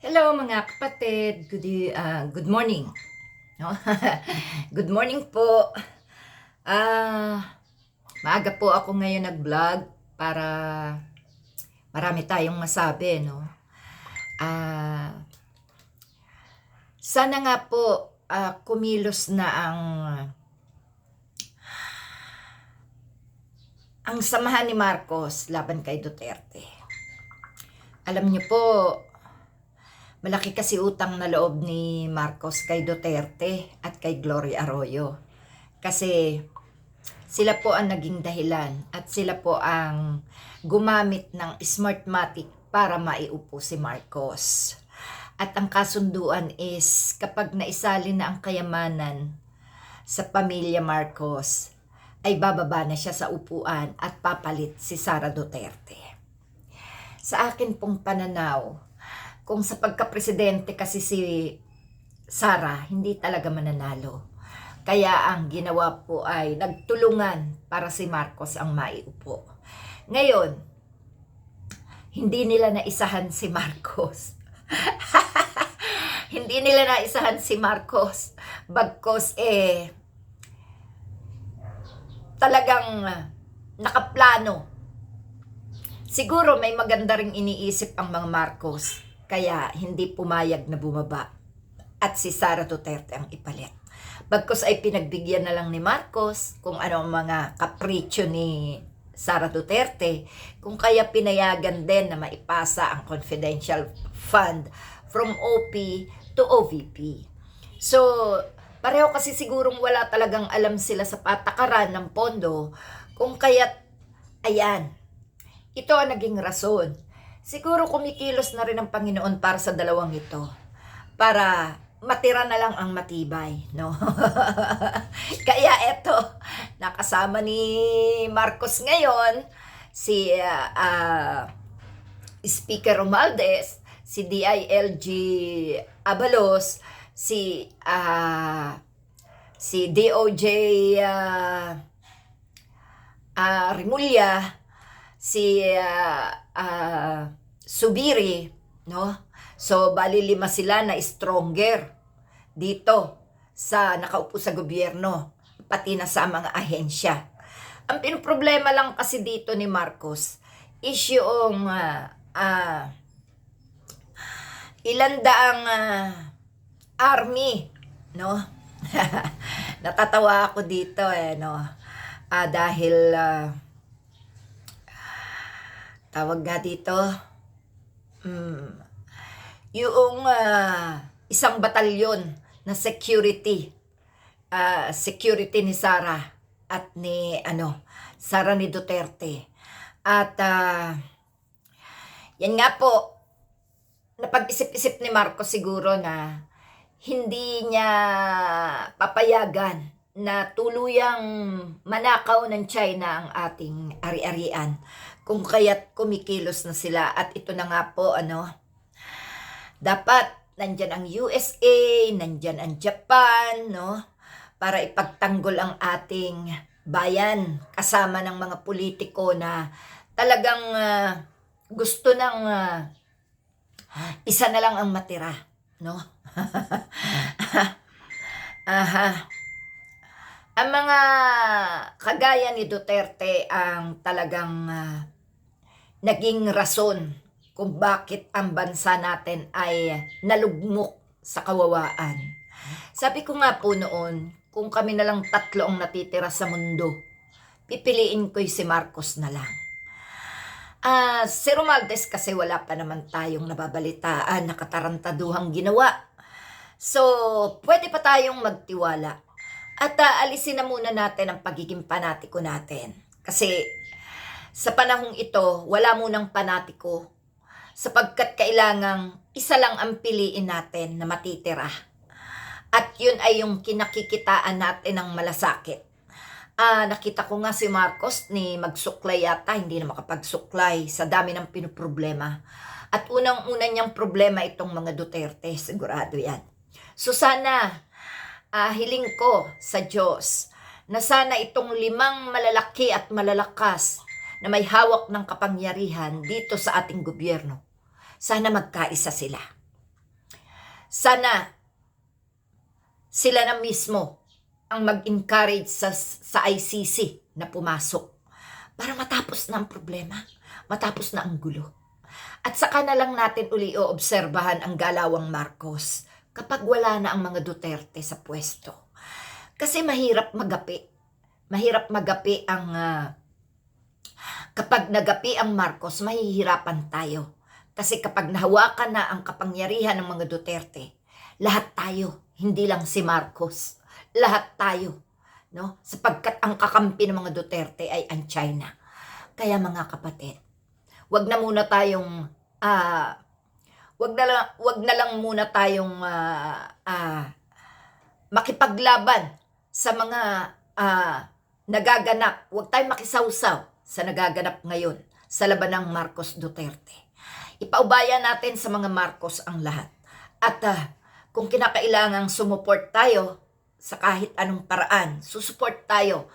Hello mga kapatid, good, ah, good morning. No? good morning po. Ah, maaga po ako ngayon nag-vlog para marami tayong masabi, no? Ah, sana nga po ah, kumilos na ang ang samahan ni Marcos laban kay Duterte. Alam niyo po, Malaki kasi utang na loob ni Marcos kay Duterte at kay Gloria Arroyo. Kasi sila po ang naging dahilan at sila po ang gumamit ng Smartmatic para maiupo si Marcos. At ang kasunduan is kapag naisali na ang kayamanan sa pamilya Marcos, ay bababa na siya sa upuan at papalit si Sara Duterte. Sa akin pong pananaw, kung sa pagka-presidente kasi si Sara hindi talaga mananalo. Kaya ang ginawa po ay nagtulungan para si Marcos ang maiupo. Ngayon, hindi nila naisahan si Marcos. hindi nila naisahan si Marcos. Bagkos eh, talagang nakaplano. Siguro may maganda ring iniisip ang mga Marcos kaya hindi pumayag na bumaba at si Sara Duterte ang ipalit. Bagkos ay pinagbigyan na lang ni Marcos kung ano ang mga kapritsyo ni Sara Duterte, kung kaya pinayagan din na maipasa ang confidential fund from OP to OVP. So, pareho kasi sigurong wala talagang alam sila sa patakaran ng pondo, kung kaya't, ayan, ito ang naging rason siguro kumikilos na rin ang Panginoon para sa dalawang ito. Para matira na lang ang matibay, no? Kaya eto, nakasama ni Marcos ngayon, si uh, uh, Speaker Romualdez, si DILG Abalos, si uh, si DOJ uh, uh, Rimulya, si uh, uh, Subiri, no? So, bali lima sila na stronger dito sa nakaupo sa gobyerno, pati na sa mga ahensya. Ang pinoproblema lang kasi dito ni Marcos is yung uh, uh, ilan daang uh, army, no? Natatawa ako dito eh, no? Ah, dahil uh, tawag nga dito, mm, yung uh, isang batalyon na security, uh, security ni Sara at ni, ano, Sara ni Duterte. At, uh, yan nga po, napag-isip-isip ni Marcos siguro na hindi niya papayagan na tuluyang manakaw ng China ang ating ari-arian kung kaya't kumikilos na sila at ito na nga po ano dapat nandyan ang USA, nandyan ang Japan, no? Para ipagtanggol ang ating bayan kasama ng mga politiko na talagang uh, gusto ng uh, isa na lang ang matira, no? Aha. Ang mga kagaya ni Duterte ang talagang uh, naging rason kung bakit ang bansa natin ay nalugmok sa kawawaan. Sabi ko nga po noon, kung kami na lang tatlo ang natitira sa mundo, pipiliin ko si Marcos na lang. Ah, uh, si Romaldes kasi wala pa naman tayong nababalitaan na katarantaduhang ginawa. So, pwede pa tayong magtiwala. At uh, alisin na muna natin ang pagiging panatiko natin. Kasi sa panahong ito, wala munang panatiko sapagkat kailangang isa lang ang piliin natin na matitira. At yun ay yung kinakikitaan natin ng malasakit. Ah, nakita ko nga si Marcos ni magsuklay yata, hindi na makapagsuklay sa dami ng pinoproblema. At unang-una niyang problema itong mga Duterte, sigurado yan. So sana, ah, hiling ko sa Diyos na sana itong limang malalaki at malalakas na may hawak ng kapangyarihan dito sa ating gobyerno. Sana magkaisa sila. Sana sila na mismo ang mag-encourage sa, sa ICC na pumasok para matapos na ang problema, matapos na ang gulo. At saka na lang natin uli oobserbahan ang galawang Marcos kapag wala na ang mga Duterte sa pwesto. Kasi mahirap magapi. Mahirap magapi ang... ah, kapag nagapi ang Marcos, mahihirapan tayo. Kasi kapag nahawakan na ang kapangyarihan ng mga Duterte, lahat tayo, hindi lang si Marcos, lahat tayo, no? Sapagkat ang kakampi ng mga Duterte ay ang China. Kaya mga kapatid, wag na muna tayong ah wag na lang wag na lang muna tayong ah, ah, makipaglaban sa mga ah, nagaganap. Huwag tayong makisawsaw sa nagaganap ngayon sa laban ng Marcos Duterte. Ipaubaya natin sa mga Marcos ang lahat. At ah, kung kinakailangang sumuport tayo sa kahit anong paraan, susuport tayo.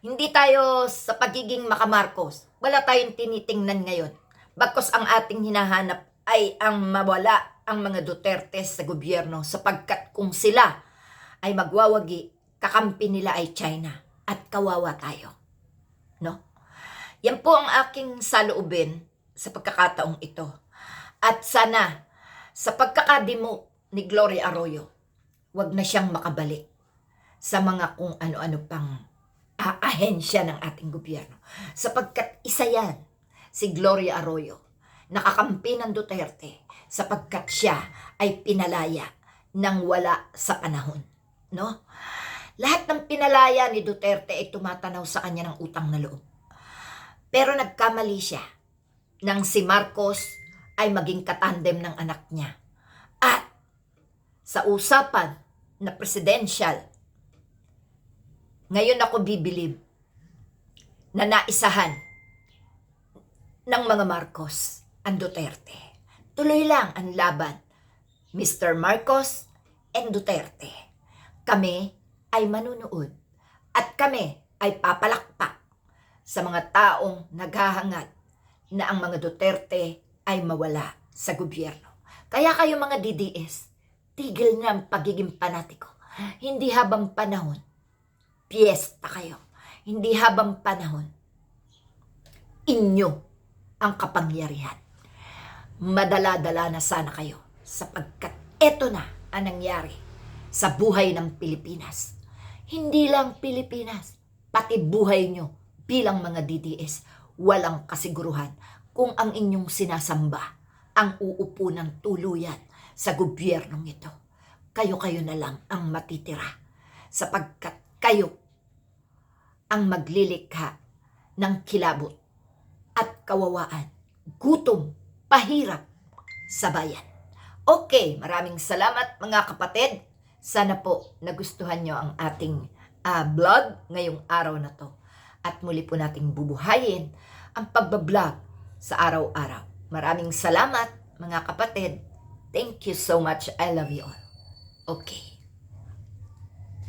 Hindi tayo sa pagiging makamarcos. Wala tayong tinitingnan ngayon. Bagkos ang ating hinahanap ay ang mawala ang mga Duterte sa gobyerno sapagkat kung sila ay magwawagi, kakampi nila ay China at kawawa tayo. No? Yan po ang aking saloobin sa pagkakataong ito. At sana, sa pagkakadimo ni Gloria Arroyo, wag na siyang makabalik sa mga kung ano-ano pang ah, ahensya ng ating gobyerno. Sapagkat isa yan, si Gloria Arroyo, nakakampi ng Duterte sapagkat siya ay pinalaya nang wala sa panahon. No? Lahat ng pinalaya ni Duterte ay tumatanaw sa kanya ng utang na loob. Pero nagkamali siya nang si Marcos ay maging katandem ng anak niya. At sa usapan na presidential, ngayon ako bibilib na naisahan ng mga Marcos ang Duterte. Tuloy lang ang laban. Mr. Marcos and Duterte. Kami ay manunood at kami ay papalakpak sa mga taong naghahangad na ang mga Duterte ay mawala sa gobyerno. Kaya kayo mga DDS, tigil na ang pagiging panatiko. Hindi habang panahon, piyesta kayo. Hindi habang panahon, inyo ang kapangyarihan. Madala-dala na sana kayo sapagkat eto na ang nangyari sa buhay ng Pilipinas. Hindi lang Pilipinas, pati buhay nyo bilang mga DDS, walang kasiguruhan kung ang inyong sinasamba ang uupo ng tuluyan sa gobyernong ito. Kayo-kayo na lang ang matitira sapagkat kayo ang maglilikha ng kilabot at kawawaan, gutom, pahirap sa bayan. Okay, maraming salamat mga kapatid. Sana po nagustuhan nyo ang ating ah, vlog ngayong araw na to. At muli po nating bubuhayin ang pagbablog sa araw-araw. Maraming salamat mga kapatid. Thank you so much. I love you all. Okay.